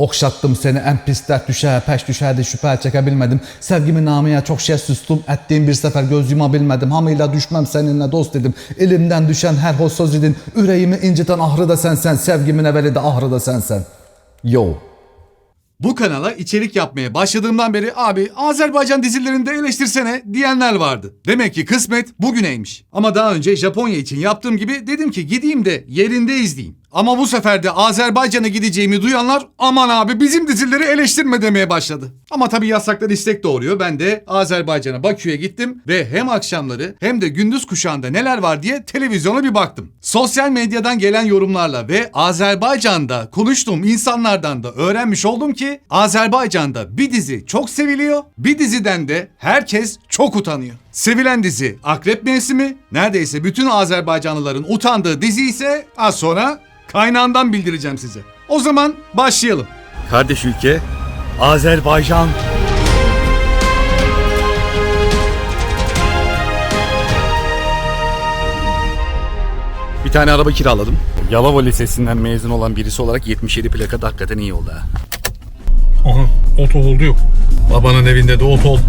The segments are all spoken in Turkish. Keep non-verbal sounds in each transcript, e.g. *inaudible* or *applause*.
Okşattım seni en pis dert düşe, peş düşerdi şüphe çekebilmedim. Sevgimi namıya çok şey sustum, ettiğim bir sefer göz yumabilmedim. Hamıyla düşmem seninle dost dedim. Elimden düşen her hoş söz idin. Yüreğimi inciten ahrı da sensen, sevgimin evveli de ahrı da sensen. Yo. Bu kanala içerik yapmaya başladığımdan beri abi Azerbaycan dizilerinde eleştirsene diyenler vardı. Demek ki kısmet bugüneymiş. Ama daha önce Japonya için yaptığım gibi dedim ki gideyim de yerinde izleyeyim. Ama bu sefer de Azerbaycan'a gideceğimi duyanlar aman abi bizim dizileri eleştirme demeye başladı. Ama tabii yasaklar istek doğuruyor. Ben de Azerbaycan'a Bakü'ye gittim ve hem akşamları hem de gündüz kuşağında neler var diye televizyona bir baktım. Sosyal medyadan gelen yorumlarla ve Azerbaycan'da konuştuğum insanlardan da öğrenmiş oldum ki Azerbaycan'da bir dizi çok seviliyor, bir diziden de herkes çok utanıyor. Sevilen dizi Akrep Mevsimi, neredeyse bütün Azerbaycanlıların utandığı dizi ise az sonra kaynağından bildireceğim size. O zaman başlayalım. Kardeş ülke Azerbaycan. Bir tane araba kiraladım. Yalova Lisesi'nden mezun olan birisi olarak 77 plaka da hakikaten iyi oldu ha. Aha oto oldu yok. Babanın evinde de oto var.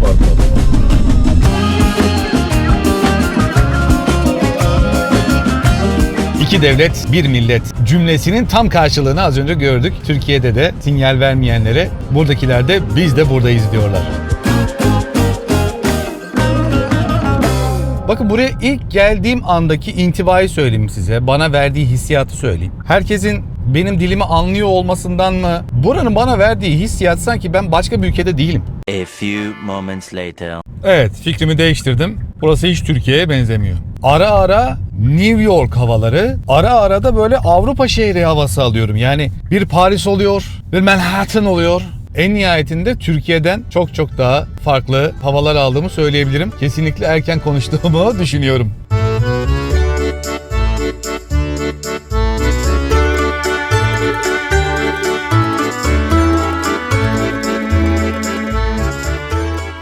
İki devlet, bir millet cümlesinin tam karşılığını az önce gördük. Türkiye'de de sinyal vermeyenlere buradakiler de biz de buradayız diyorlar. Bakın buraya ilk geldiğim andaki intibayı söyleyeyim size. Bana verdiği hissiyatı söyleyeyim. Herkesin benim dilimi anlıyor olmasından mı? Buranın bana verdiği hissiyat sanki ben başka bir ülkede değilim. A few moments later. Evet fikrimi değiştirdim. Burası hiç Türkiye'ye benzemiyor. Ara ara New York havaları, ara ara da böyle Avrupa şehri havası alıyorum. Yani bir Paris oluyor, bir Manhattan oluyor. En nihayetinde Türkiye'den çok çok daha farklı havalar aldığımı söyleyebilirim. Kesinlikle erken konuştuğumu *laughs* düşünüyorum.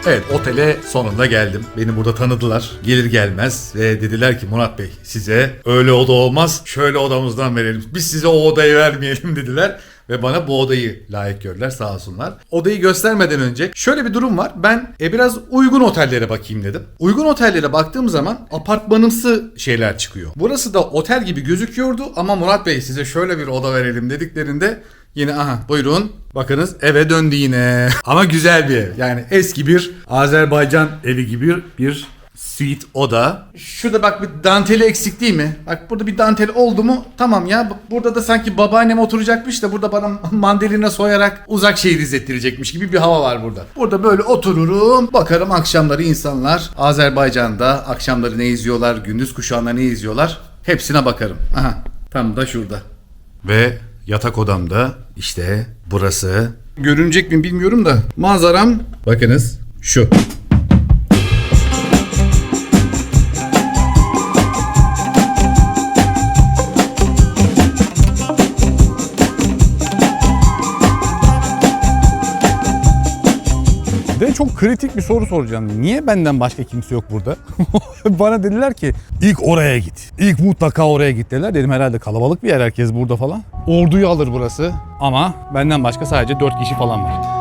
Evet otele sonunda geldim. Beni burada tanıdılar. Gelir gelmez ve dediler ki Murat Bey size öyle oda olmaz şöyle odamızdan verelim. Biz size o odayı vermeyelim *laughs* dediler. Ve bana bu odayı layık gördüler sağ olsunlar. Odayı göstermeden önce şöyle bir durum var. Ben e, biraz uygun otellere bakayım dedim. Uygun otellere baktığım zaman apartmanımsı şeyler çıkıyor. Burası da otel gibi gözüküyordu ama Murat Bey size şöyle bir oda verelim dediklerinde Yine aha buyurun. Bakınız eve döndü yine. *laughs* Ama güzel bir ev. Yani eski bir Azerbaycan evi gibi bir suite oda. Şurada bak bir danteli eksik değil mi? Bak burada bir dantel oldu mu tamam ya. Burada da sanki babaannem oturacakmış da burada bana mandalina soyarak uzak şehir izlettirecekmiş gibi bir hava var burada. Burada böyle otururum. Bakarım akşamları insanlar Azerbaycan'da akşamları ne izliyorlar, gündüz kuşağında ne izliyorlar. Hepsine bakarım. Aha tam da şurada. Ve yatak odamda işte burası. Görünecek mi bilmiyorum da manzaram bakınız şu. De çok kritik bir soru soracağım. Niye benden başka kimse yok burada? *laughs* Bana dediler ki ilk oraya git. İlk mutlaka oraya git dediler. Dedim herhalde kalabalık bir yer herkes burada falan. Orduyu alır burası. Ama benden başka sadece 4 kişi falan var.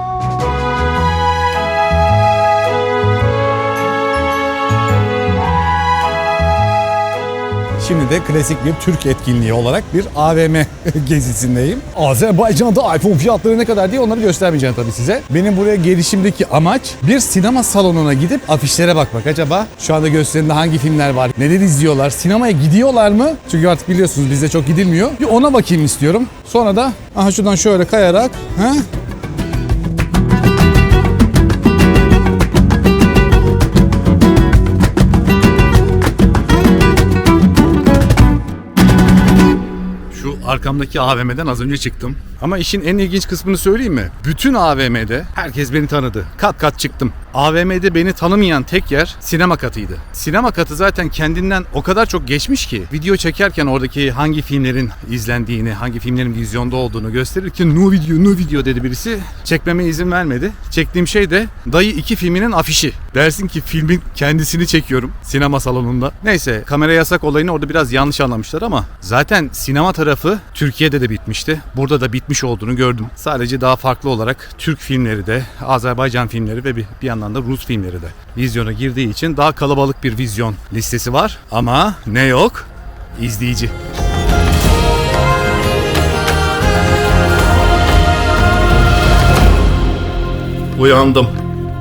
Şimdi de klasik bir Türk etkinliği olarak bir AVM *laughs* gezisindeyim. Azerbaycan'da iPhone fiyatları ne kadar diye onları göstermeyeceğim tabii size. Benim buraya gelişimdeki amaç bir sinema salonuna gidip afişlere bakmak. Acaba şu anda gösterimde hangi filmler var, neler izliyorlar, sinemaya gidiyorlar mı? Çünkü artık biliyorsunuz bizde çok gidilmiyor. Bir ona bakayım istiyorum. Sonra da aha şuradan şöyle kayarak ha? Arkamdaki AVM'den az önce çıktım. Ama işin en ilginç kısmını söyleyeyim mi? Bütün AVM'de herkes beni tanıdı. Kat kat çıktım. AVM'de beni tanımayan tek yer sinema katıydı. Sinema katı zaten kendinden o kadar çok geçmiş ki video çekerken oradaki hangi filmlerin izlendiğini, hangi filmlerin vizyonda olduğunu gösterirken no video, no video dedi birisi. Çekmeme izin vermedi. Çektiğim şey de Dayı 2 filminin afişi. Dersin ki filmin kendisini çekiyorum sinema salonunda. Neyse kamera yasak olayını orada biraz yanlış anlamışlar ama zaten sinema tarafı Türkiye'de de bitmişti. Burada da bitmiş olduğunu gördüm. Sadece daha farklı olarak Türk filmleri de, Azerbaycan filmleri ve bir, bir yandan da Rus filmleri de vizyona girdiği için daha kalabalık bir vizyon listesi var. Ama ne yok? İzleyici. Uyandım.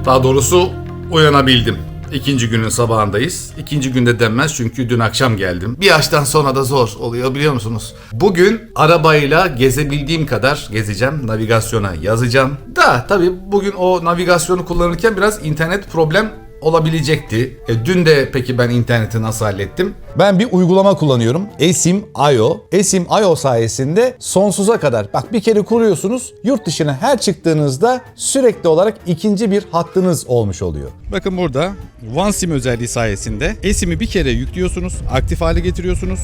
Daha doğrusu uyanabildim. İkinci günün sabahındayız. İkinci günde denmez çünkü dün akşam geldim. Bir yaştan sonra da zor oluyor biliyor musunuz? Bugün arabayla gezebildiğim kadar gezeceğim. Navigasyona yazacağım. Da tabii bugün o navigasyonu kullanırken biraz internet problem olabilecekti. E, dün de peki ben interneti nasıl hallettim? Ben bir uygulama kullanıyorum. Esim.io. Esim.io sayesinde sonsuza kadar bak bir kere kuruyorsunuz yurt dışına her çıktığınızda sürekli olarak ikinci bir hattınız olmuş oluyor. Bakın burada OneSIM özelliği sayesinde eSIM'i bir kere yüklüyorsunuz, aktif hale getiriyorsunuz.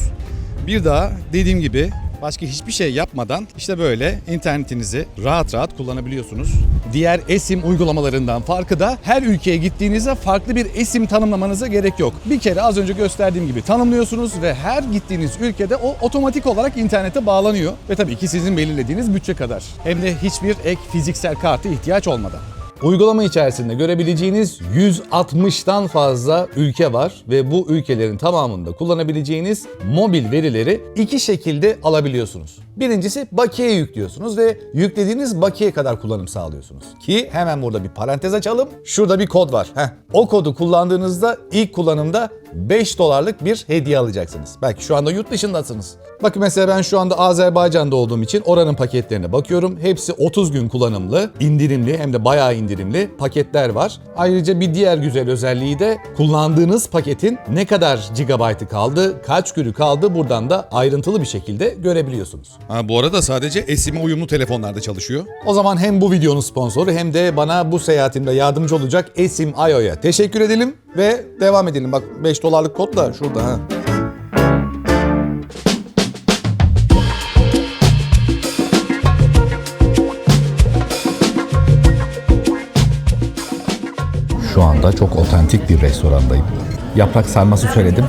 Bir daha dediğim gibi başka hiçbir şey yapmadan işte böyle internetinizi rahat rahat kullanabiliyorsunuz. Diğer eSIM uygulamalarından farkı da her ülkeye gittiğinizde farklı bir eSIM tanımlamanıza gerek yok. Bir kere az önce gösterdiğim gibi tanımlıyorsunuz ve her gittiğiniz ülkede o otomatik olarak internete bağlanıyor. Ve tabii ki sizin belirlediğiniz bütçe kadar. Hem de hiçbir ek fiziksel kartı ihtiyaç olmadan. Uygulama içerisinde görebileceğiniz 160'tan fazla ülke var ve bu ülkelerin tamamında kullanabileceğiniz mobil verileri iki şekilde alabiliyorsunuz. Birincisi bakiye yüklüyorsunuz ve yüklediğiniz bakiye kadar kullanım sağlıyorsunuz. Ki hemen burada bir parantez açalım. Şurada bir kod var. Heh. O kodu kullandığınızda ilk kullanımda 5 dolarlık bir hediye alacaksınız. Belki şu anda yurt dışındasınız. Bakın mesela ben şu anda Azerbaycan'da olduğum için oranın paketlerine bakıyorum. Hepsi 30 gün kullanımlı, indirimli hem de bayağı indirimli paketler var. Ayrıca bir diğer güzel özelliği de kullandığınız paketin ne kadar gigabaytı kaldı, kaç günü kaldı buradan da ayrıntılı bir şekilde görebiliyorsunuz. Ha, bu arada sadece eSIM'e uyumlu telefonlarda çalışıyor. O zaman hem bu videonun sponsoru hem de bana bu seyahatimde yardımcı olacak Esim.io'ya teşekkür edelim ve devam edelim. Bak 5 dolarlık kod da şurada ha. Şu anda çok otantik bir restorandayım. Yaprak sarması söyledim.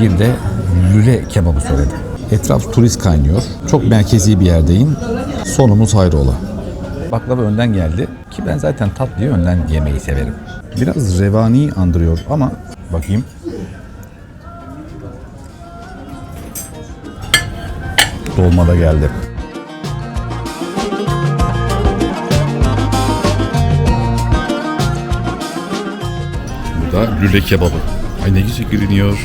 Bir de lüle kebabı söyledim. Etraf turist kaynıyor. Çok merkezi bir yerdeyim. Sonumuz hayrola. Baklava önden geldi ki ben zaten tatlıyı önden yemeyi severim. Biraz revani andırıyor ama bakayım. Dolma da geldi. Da lüle kebabı. Ay ne güzel görünüyor.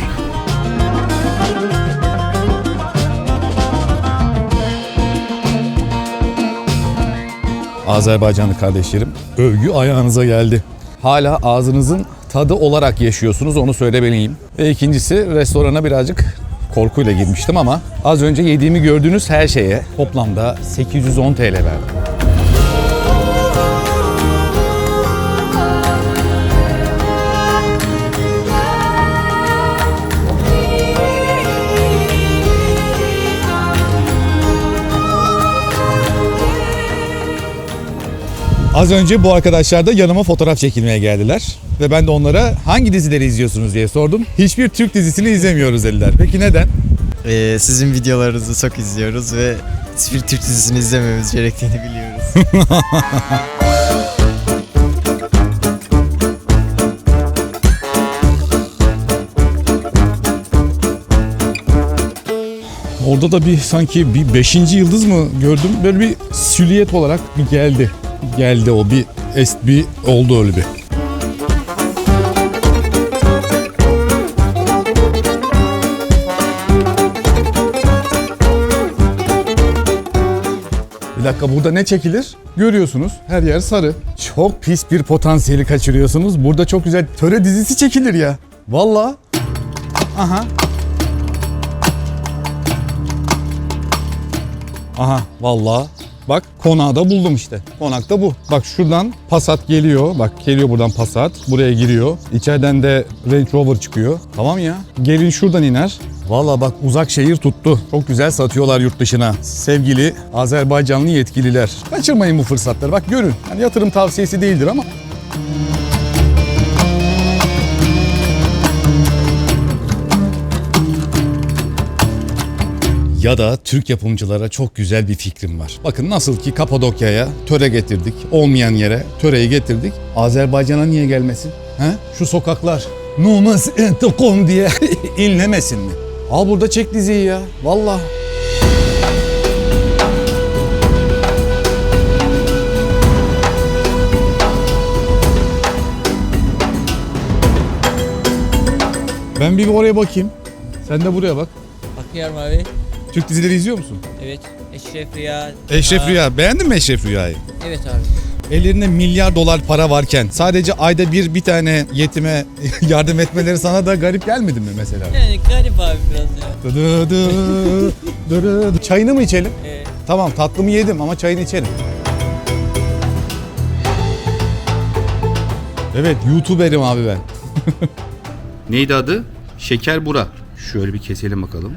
Azerbaycanlı kardeşlerim övgü ayağınıza geldi. Hala ağzınızın tadı olarak yaşıyorsunuz onu söylemeliyim. Ve ikincisi restorana birazcık korkuyla girmiştim ama az önce yediğimi gördüğünüz her şeye toplamda 810 TL verdim. Az önce bu arkadaşlar da yanıma fotoğraf çekilmeye geldiler. Ve ben de onlara hangi dizileri izliyorsunuz diye sordum. Hiçbir Türk dizisini izlemiyoruz dediler. Peki neden? Ee, sizin videolarınızı çok izliyoruz ve hiçbir Türk dizisini izlememiz gerektiğini biliyoruz. *laughs* Orada da bir sanki bir beşinci yıldız mı gördüm. Böyle bir silüet olarak bir geldi. Geldi o bir est bir oldu öyle bir. Bir dakika burada ne çekilir? Görüyorsunuz her yer sarı. Çok pis bir potansiyeli kaçırıyorsunuz. Burada çok güzel töre dizisi çekilir ya. Vallahi. Aha. Aha vallahi Bak konağı da buldum işte. Konak da bu. Bak şuradan Passat geliyor. Bak geliyor buradan Passat. Buraya giriyor. İçeriden de Range Rover çıkıyor. Tamam ya. Gelin şuradan iner. Valla bak uzak şehir tuttu. Çok güzel satıyorlar yurt dışına. Sevgili Azerbaycanlı yetkililer. Kaçırmayın bu fırsatları. Bak görün. Yani yatırım tavsiyesi değildir ama Ya da Türk yapımcılara çok güzel bir fikrim var. Bakın nasıl ki Kapadokya'ya töre getirdik. Olmayan yere töreyi getirdik. Azerbaycan'a niye gelmesin? He? Şu sokaklar Numas Entekom diye *laughs* inlemesin mi? Al burada çek diziyi ya. Vallahi. Ben bir oraya bakayım. Sen de buraya bak. Bakıyorum abi. Türk dizileri izliyor musun? Evet. Eşref Rüya. Eşref Rüya. Beğendin mi Eşref Rüya'yı? Evet abi. Ellerinde milyar dolar para varken sadece ayda bir bir tane yetime *laughs* yardım etmeleri sana da garip gelmedi mi mesela? Yani garip abi biraz ya. Dı dı dı dı. Çayını mı içelim? Ee, Tamam tatlımı yedim ama çayını içelim. Evet YouTuber'im abi ben. *laughs* Neydi adı? Şeker bura. Şöyle bir keselim bakalım.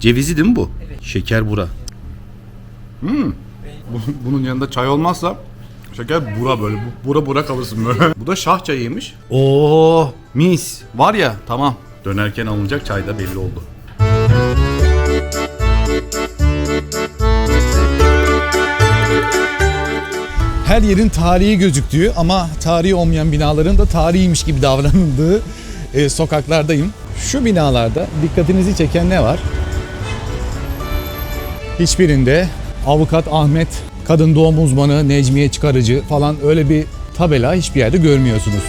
Cevizi değil mi bu? Şeker bura. Hmm. Bu- Bunun yanında çay olmazsa şeker bura böyle. Bu- Bura bura kalırsın böyle. *laughs* bu da şah çayıymış. Oo mis. Var ya tamam. Dönerken alınacak çay da belli oldu. Her yerin tarihi gözüktüğü ama tarihi olmayan binaların da tarihiymiş gibi davranıldığı e, sokaklardayım. Şu binalarda dikkatinizi çeken ne var? Hiçbirinde avukat Ahmet, kadın doğum uzmanı Necmiye Çıkarıcı falan öyle bir tabela hiçbir yerde görmüyorsunuz.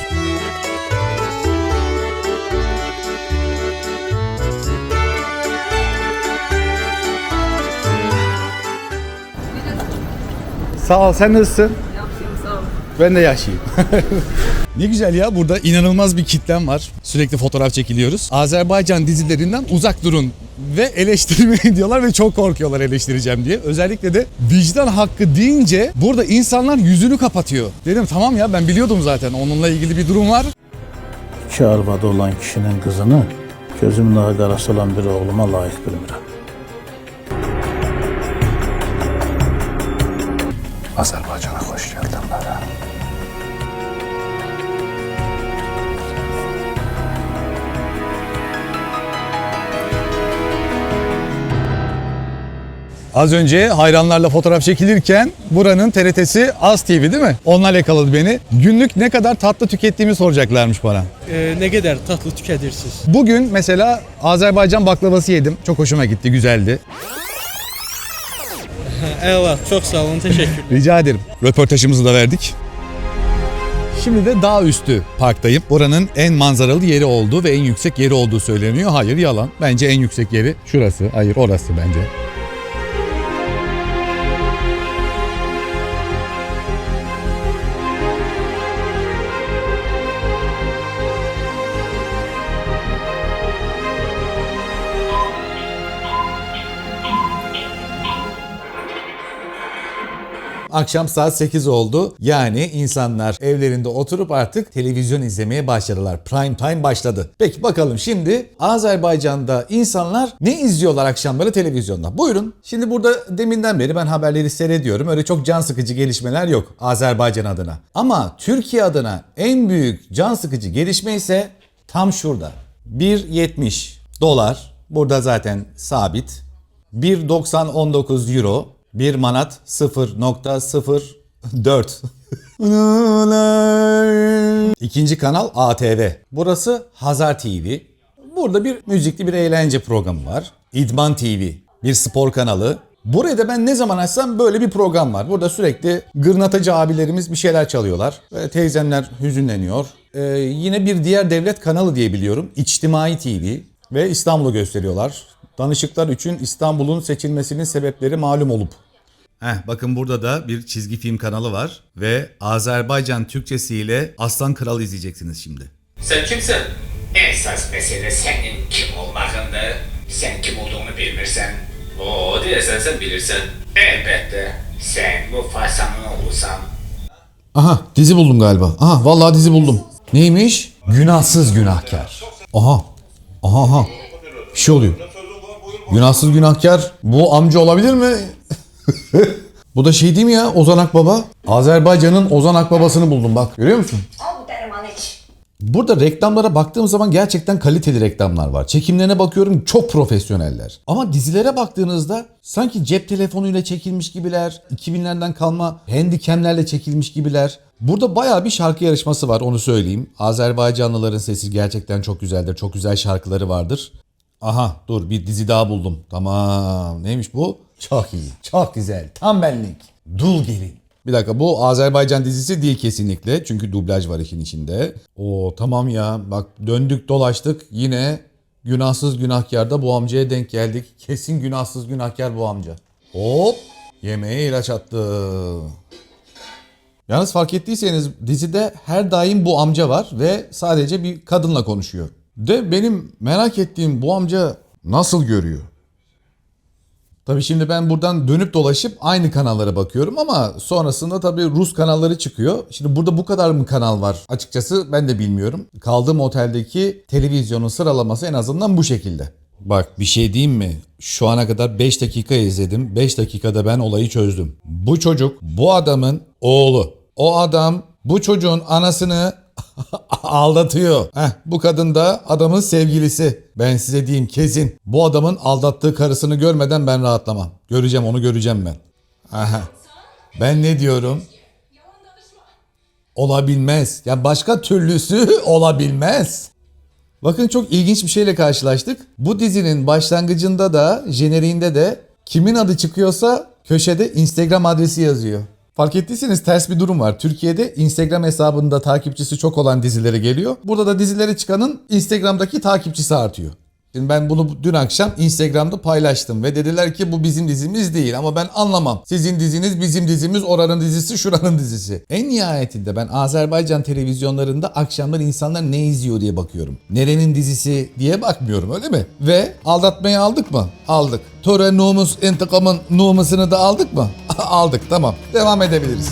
Sağ ol, sen nasılsın? Ben de yaşayayım. *laughs* ne güzel ya burada inanılmaz bir kitlem var. Sürekli fotoğraf çekiliyoruz. Azerbaycan dizilerinden uzak durun ve eleştirmeyin *laughs* diyorlar ve çok korkuyorlar eleştireceğim diye. Özellikle de vicdan hakkı deyince burada insanlar yüzünü kapatıyor. Dedim tamam ya ben biliyordum zaten onunla ilgili bir durum var. İki arvadı olan kişinin kızını gözümün ağı qarası olan bir oğluma layık bilmirəm. Azerbaycan'a Az önce hayranlarla fotoğraf çekilirken buranın TRT'si Az TV değil mi? Onlar yakaladı beni. Günlük ne kadar tatlı tükettiğimi soracaklarmış bana. Ee, ne kadar tatlı tüketirsiniz? Bugün mesela Azerbaycan baklavası yedim. Çok hoşuma gitti, güzeldi. *laughs* Evet, çok sağ olun, teşekkür *laughs* Rica ederim. Röportajımızı da verdik. Şimdi de dağ üstü parktayım. Buranın en manzaralı yeri olduğu ve en yüksek yeri olduğu söyleniyor. Hayır yalan. Bence en yüksek yeri şurası. Hayır orası bence. Akşam saat 8 oldu. Yani insanlar evlerinde oturup artık televizyon izlemeye başladılar. Prime time başladı. Peki bakalım şimdi Azerbaycan'da insanlar ne izliyorlar akşamları televizyonda? Buyurun. Şimdi burada deminden beri ben haberleri seyrediyorum. Öyle çok can sıkıcı gelişmeler yok Azerbaycan adına. Ama Türkiye adına en büyük can sıkıcı gelişme ise tam şurada. 1.70 dolar. Burada zaten sabit. 1.9019 euro, 1 manat 0.04. İkinci kanal ATV. Burası Hazar TV. Burada bir müzikli bir eğlence programı var. İdman TV. Bir spor kanalı. Buraya da ben ne zaman açsam böyle bir program var. Burada sürekli gırnatacı abilerimiz bir şeyler çalıyorlar. Ve teyzemler hüzünleniyor. Ee, yine bir diğer devlet kanalı diye biliyorum. İçtimai TV ve İstanbul'u gösteriyorlar. Danışıklar için İstanbul'un seçilmesinin sebepleri malum olup. Heh, bakın burada da bir çizgi film kanalı var ve Azerbaycan Türkçesiyle Aslan Kral izleyeceksiniz şimdi. Sen kimsin? Esas mesele senin kim olmağındır. Sen kim olduğunu bilmirsən. O, deyəsən sən bilirsən. Elbette. Sen Mufasa'nın oğlusan. Aha dizi buldum galiba. Aha vallahi dizi buldum. Neymiş? Günahsız günahkar. Aha. Aha aha. Bir şey oluyor. Günahsız günahkar bu amca olabilir mi? *laughs* bu da şey değil mi ya Ozan Akbaba? Azerbaycan'ın Ozan Akbaba'sını buldum bak. Görüyor musun? Burada reklamlara baktığım zaman gerçekten kaliteli reklamlar var. Çekimlerine bakıyorum çok profesyoneller. Ama dizilere baktığınızda sanki cep telefonuyla çekilmiş gibiler, 2000'lerden kalma handicamlerle çekilmiş gibiler. Burada bayağı bir şarkı yarışması var onu söyleyeyim. Azerbaycanlıların sesi gerçekten çok güzeldir. Çok güzel şarkıları vardır. Aha dur bir dizi daha buldum. Tamam neymiş bu? Çok iyi, çok güzel. Tam benlik. Dul gelin. Bir dakika bu Azerbaycan dizisi değil kesinlikle. Çünkü dublaj var işin içinde. Oo tamam ya bak döndük dolaştık yine günahsız günahkarda bu amcaya denk geldik. Kesin günahsız günahkar bu amca. Hop yemeğe ilaç attı. Yalnız fark ettiyseniz dizide her daim bu amca var ve sadece bir kadınla konuşuyor. De benim merak ettiğim bu amca nasıl görüyor? Tabii şimdi ben buradan dönüp dolaşıp aynı kanallara bakıyorum ama sonrasında tabii Rus kanalları çıkıyor. Şimdi burada bu kadar mı kanal var? Açıkçası ben de bilmiyorum. Kaldığım oteldeki televizyonun sıralaması en azından bu şekilde. Bak bir şey diyeyim mi? Şu ana kadar 5 dakika izledim. 5 dakikada ben olayı çözdüm. Bu çocuk bu adamın oğlu. O adam bu çocuğun anasını *laughs* aldatıyor. Heh, bu kadın da adamın sevgilisi. Ben size diyeyim kesin. Bu adamın aldattığı karısını görmeden ben rahatlamam. Göreceğim onu göreceğim ben. Aha. Ben ne diyorum? Olabilmez. Ya başka türlüsü *laughs* olabilmez. Bakın çok ilginç bir şeyle karşılaştık. Bu dizinin başlangıcında da, jeneriğinde de kimin adı çıkıyorsa köşede Instagram adresi yazıyor. Fark ettiyseniz ters bir durum var. Türkiye'de Instagram hesabında takipçisi çok olan dizilere geliyor. Burada da dizileri çıkanın Instagram'daki takipçisi artıyor. Şimdi ben bunu dün akşam Instagram'da paylaştım ve dediler ki bu bizim dizimiz değil ama ben anlamam. Sizin diziniz bizim dizimiz oranın dizisi şuranın dizisi. En nihayetinde ben Azerbaycan televizyonlarında akşamları insanlar ne izliyor diye bakıyorum. Nerenin dizisi diye bakmıyorum öyle mi? Ve aldatmayı aldık mı? Aldık. Töre Numus intikamın Numus'unu da aldık mı? *laughs* aldık tamam. Devam edebiliriz.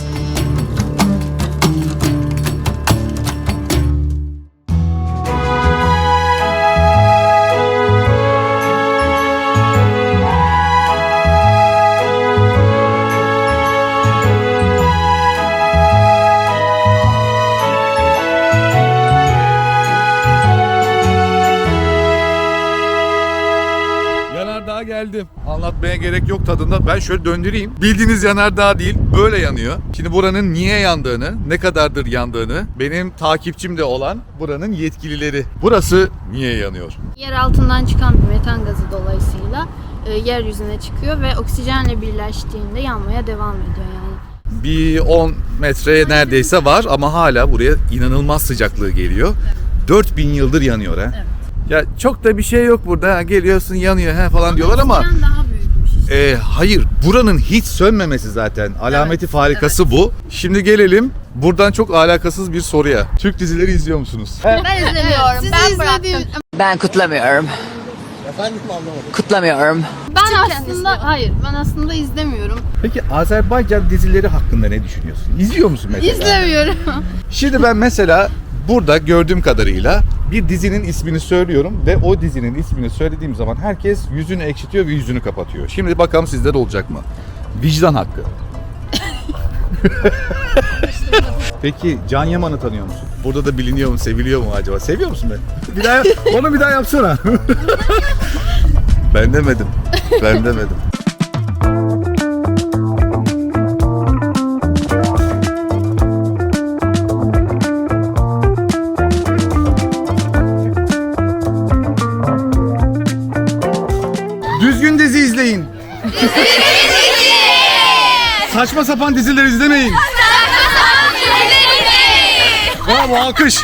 Anlatmaya gerek yok tadında. Ben şöyle döndüreyim. Bildiğiniz yanardağ değil. Böyle yanıyor. Şimdi buranın niye yandığını, ne kadardır yandığını benim takipçim de olan buranın yetkilileri. Burası niye yanıyor? Yer altından çıkan bir metan gazı dolayısıyla e, yeryüzüne çıkıyor ve oksijenle birleştiğinde yanmaya devam ediyor yani. Bir 10 metre neredeyse var ama hala buraya inanılmaz sıcaklığı geliyor. 4000 yıldır yanıyor ha. Ya çok da bir şey yok burada. Ha, Geliyorsun yanıyor he falan diyorlar ama daha. E, hayır buranın hiç sönmemesi zaten. Alameti farikası bu. Şimdi gelelim buradan çok alakasız bir soruya. Türk dizileri izliyor musunuz? Ben izlemiyorum. ben bıraktım. Ben kutlamıyorum. Kutlamıyorum. Ben aslında hayır ben aslında izlemiyorum. Peki Azerbaycan dizileri hakkında ne düşünüyorsun? İzliyor musun mesela? İzlemiyorum. Şimdi ben mesela burada gördüğüm kadarıyla bir dizinin ismini söylüyorum ve o dizinin ismini söylediğim zaman herkes yüzünü ekşitiyor ve yüzünü kapatıyor. Şimdi bakalım sizde de olacak mı? Vicdan hakkı. *laughs* Peki Can Yaman'ı tanıyor musun? Burada da biliniyor mu, seviliyor mu acaba? Seviyor musun beni? *laughs* Bir daha onu bir daha yapsana. ben demedim. Ben demedim. Sapan diziler izlemeyin. Bravo alkış. *laughs*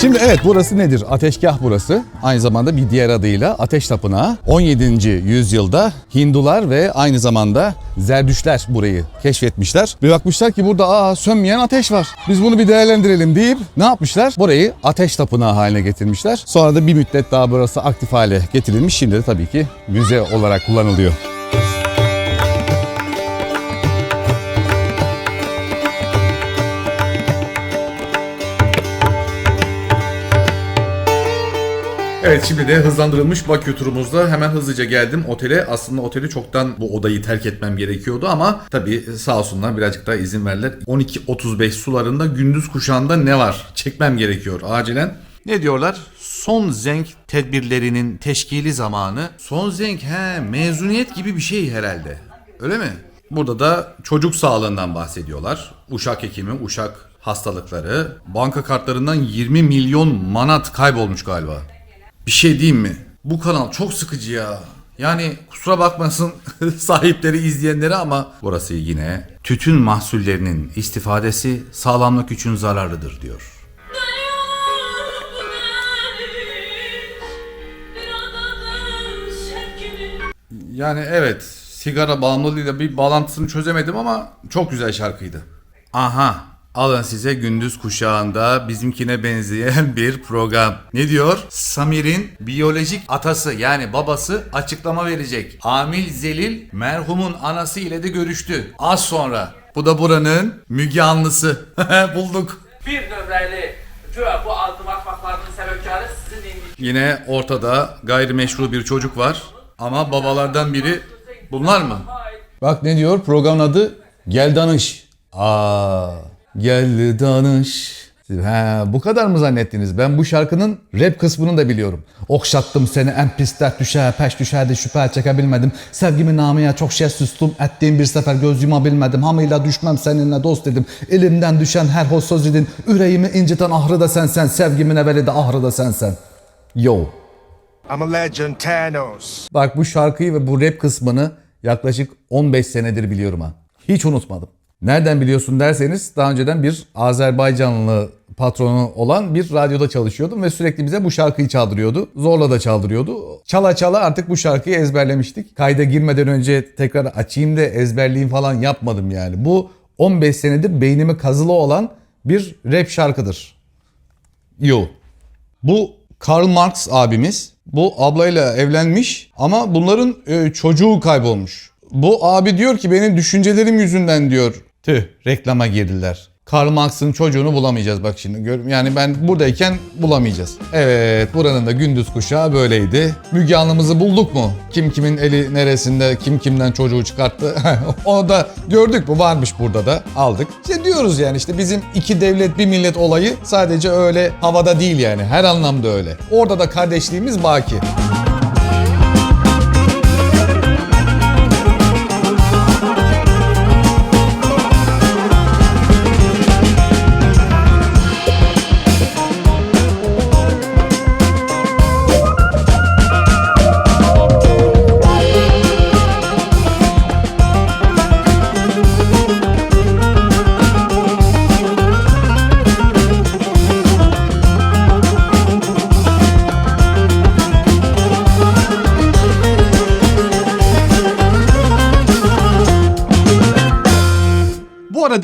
Şimdi evet burası nedir? Ateşgah burası. Aynı zamanda bir diğer adıyla Ateş Tapınağı. 17. yüzyılda Hindular ve aynı zamanda Zerdüşler burayı keşfetmişler. Ve bakmışlar ki burada aa sönmeyen ateş var. Biz bunu bir değerlendirelim deyip ne yapmışlar? Burayı Ateş Tapınağı haline getirmişler. Sonra da bir müddet daha burası aktif hale getirilmiş. Şimdi de tabii ki müze olarak kullanılıyor. Evet şimdi de hızlandırılmış Bakü turumuzda hemen hızlıca geldim otele. Aslında oteli çoktan bu odayı terk etmem gerekiyordu ama tabii sağ olsunlar birazcık daha izin verdiler. 12.35 sularında gündüz kuşağında ne var? Çekmem gerekiyor acilen. Ne diyorlar? Son zenk tedbirlerinin teşkili zamanı. Son zenk he mezuniyet gibi bir şey herhalde. Öyle mi? Burada da çocuk sağlığından bahsediyorlar. Uşak hekimi, uşak hastalıkları. Banka kartlarından 20 milyon manat kaybolmuş galiba. Bir şey diyeyim mi? Bu kanal çok sıkıcı ya. Yani kusura bakmasın *laughs* sahipleri izleyenleri ama burası yine tütün mahsullerinin istifadesi sağlamlık için zararlıdır diyor. Yani evet sigara bağımlılığıyla bir bağlantısını çözemedim ama çok güzel şarkıydı. Aha alın size gündüz kuşağında bizimkine benzeyen bir program. Ne diyor? Samir'in biyolojik atası yani babası açıklama verecek. Amil Zelil merhumun anası ile de görüştü. Az sonra. Bu da buranın Müge Anlısı. *laughs* Bulduk. Bir nömrəli güya bu addım atmaqlarının səbəbkarı sizin Yine ortada gayrimeşru bir çocuk var. Ama babalardan biri bunlar mı? Bak ne diyor programın adı Gel Danış. Aa, gel danış. Ha, bu kadar mı zannettiniz? Ben bu şarkının rap kısmını da biliyorum. Okşattım seni en pis dert düşe, peş düşerdi şüphe çekebilmedim. Sevgimi namıya çok şey sustum, ettiğim bir sefer göz yumabilmedim. Hamıyla düşmem seninle dost dedim. Elimden düşen her hoş söz idin. Yüreğimi inciten ahrı da sensen, sevgimin evveli de ahrı da sensen. Yo. I'm a legend, Thanos. Bak bu şarkıyı ve bu rap kısmını yaklaşık 15 senedir biliyorum ha. Hiç unutmadım. Nereden biliyorsun derseniz daha önceden bir Azerbaycanlı patronu olan bir radyoda çalışıyordum ve sürekli bize bu şarkıyı çaldırıyordu. Zorla da çaldırıyordu. Çala çala artık bu şarkıyı ezberlemiştik. Kayda girmeden önce tekrar açayım da ezberleyeyim falan yapmadım yani. Bu 15 senedir beynime kazılı olan bir rap şarkıdır. Yo. Bu Karl Marx abimiz. Bu ablayla evlenmiş ama bunların e, çocuğu kaybolmuş. Bu abi diyor ki benim düşüncelerim yüzünden diyor. Tüh reklama girdiler. Karl Marx'ın çocuğunu bulamayacağız bak şimdi. Gör- Yani ben buradayken bulamayacağız. Evet buranın da gündüz kuşağı böyleydi. Müge Anlı'mızı bulduk mu? Kim kimin eli neresinde, kim kimden çocuğu çıkarttı? *laughs* Onu da gördük mü? Varmış burada da. Aldık. İşte diyoruz yani işte bizim iki devlet bir millet olayı sadece öyle havada değil yani. Her anlamda öyle. Orada da kardeşliğimiz baki.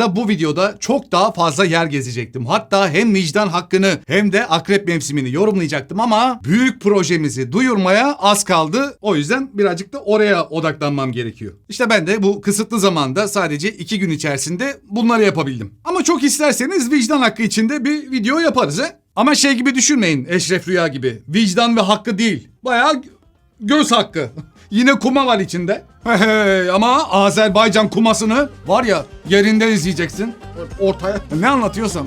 Arada bu videoda çok daha fazla yer gezecektim. Hatta hem vicdan hakkını hem de akrep mevsimini yorumlayacaktım ama büyük projemizi duyurmaya az kaldı. O yüzden birazcık da oraya odaklanmam gerekiyor. İşte ben de bu kısıtlı zamanda sadece iki gün içerisinde bunları yapabildim. Ama çok isterseniz vicdan hakkı içinde bir video yaparız he. Ama şey gibi düşünmeyin Eşref Rüya gibi. Vicdan ve hakkı değil. Bayağı göz hakkı. *laughs* Yine kuma var içinde. Hey, ama Azerbaycan kumasını var ya yerinden izleyeceksin. Ortaya ne anlatıyorsam.